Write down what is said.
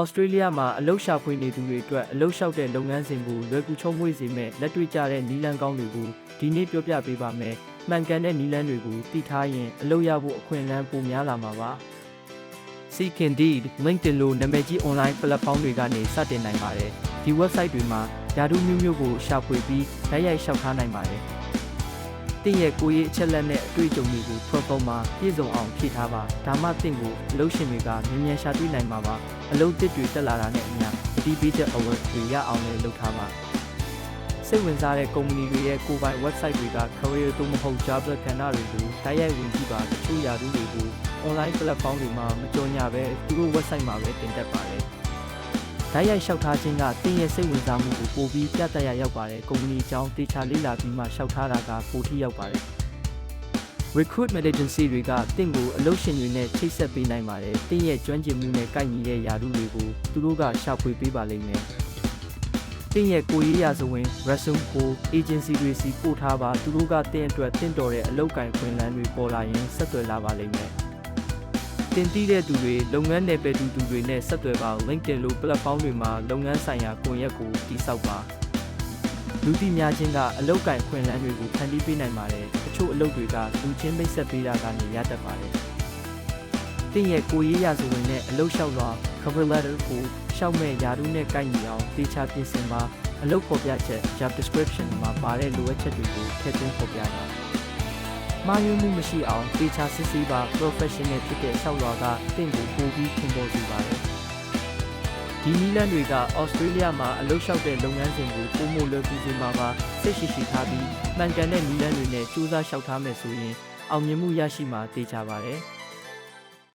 ဩစတြေးလျမှာအလုပ်ရှာဖွေနေသူတွေအတွက်အလုပ်လျှောက်တဲ့လုပ်ငန်းစဉ်ကိုလွယ်ကူချုံမွေ့စေမဲ့လက်တွေ့ကျတဲ့နီလန်းကောင်းတွေကိုဒီနေ့ပြောပြပေးပါမယ်။မှန်ကန်တဲ့နီလန်းတွေကိုသိထားရင်အလုပ်ရဖို့အခွင့်အလမ်းပိုများလာမှာပါ။ Seek Indeed, LinkedIn လိုနာမည်ကြီး online platform တွေကနေစတင်နိုင်ပါတယ်။ဒီ website တွေမှာယာတုမျိုးမျိုးကိုရှာဖွေပြီးတိုက်ရိုက်လျှောက်ထားနိုင်ပါတယ်။တ င့်ရဲ့ကိုယ်ရေးအချက်လက်နဲ့အတွေ့အကြုံတွေကို profile မှာပြည့်စုံအောင်ဖြည့်ထားပါဒါမှတင့်ကိုအလုပ်ရှင်တွေကမြင်မြန်ရှာတွေ့နိုင်မှာပါအလုပ်သစ်တွေတက်လာတာနဲ့အမျှအတီးပေးတဲ့ award တွေရအောင်လည်းလုပ်ထားပါစိတ်ဝင်စားတဲ့ကုမ္ပဏီတွေရဲ့ကိုယ်ပိုင် website တွေက career သို့မဟုတ် job ကဏ္ဍတွေကိုတိုက်ရိုက်ဝင်ကြည့်ပါတချို့ယာတုတွေကို online platform တွေမှာမကြော်ညာပဲသူတို့ website မှာပဲတင်တက်ပါတယ် ဓာတ်ရိုက်လျှောက်ထားခြင်းကတင်းရဲ့စိတ်ဝင်စားမှုကိုပိုပြီးပြသရရောက်ပါတယ်ကုမ္ပဏီအကြောင်းတေချာလေ့လာပြီးမှလျှောက်ထားတာကပိုထိရောက်ပါတယ် recruitment agency တွေကတင့်ကိုအလုပ်ရှင်တွေနဲ့ချိတ်ဆက်ပေးနိုင်ပါတယ်။တင့်ရဲ့ကျွမ်းကျင်မှုနဲ့ကိုက်ညီတဲ့ယာရုတွေကိုသူတို့ကရှာဖွေပေးပါလိမ့်မယ်။တင့်ရဲ့ကိုယ်ရေးရာဇဝင် resume ကို agency တွေစီပို့ထားပါသူတို့ကတင့်အတွက်တင့်တော်တဲ့အလုပ်ကိုင်ခွင့်လန်းတွေပေါ်လာရင်ဆက်သွယ်လာပါလိမ့်မယ်။ တင်တီးတဲ့သူတွေလုပ်ငန်းနယ်ပယ်သူသူတွေနဲ့ဆက်သွယ်ပါ LinkedIn လို platform တွေမှာလုပ်ငန်းဆိုင်ရာကွန်ရက်ကိုတည်ဆောက်ပါ။လူသိများခြင်းကအလောက်ကိုင်ခွင့်လန်းတွေကိုဖန်တီးပေးနိုင်ပါတယ်။တချို့အလုပ်တွေကလူချင်းမိတ်ဆက်ပေးတာကနေရတတ်ပါတယ်။တင့်ရဲ့ကိုယ်ရေးရာဇဝင်နဲ့အလုပ်လျှောက်လွှာ cover letter ကိုရှောက်မဲ့ယာရုနဲ့ကိုက်ညီအောင်တေချာပြင်ဆင်ပါ။အလုပ်ဖော်ပြချက် job description မှာပါတဲ့လိုအပ်ချက်တွေကိုထည့်သွင်းဖော်ပြပါ။ မှားယွင်းမှုမရှိအောင်တေချာစစ်ဆေးပါ professional ဖြစ်တဲ့လျှောက်လွှာကတင့်ကိုပိုပြီးထင်ပေါ်စေပါတယ်။ဒီနီလန်းတွေကဩစတြေးလျမှာအလုပ်လျှောက်တဲ့လုပ်ငန်းစဉ်ကိုပုံမလွယ်ကူစေမှာပါစိတ်ရှိရှိထားပြီးမှန်ကန်တဲ့နီလန်းတွေနဲ့စူးစမ်းလျှောက်ထားမယ်ဆိုရင်အောင်မြင်မှုရရှိမှာသိကြပါတယ်။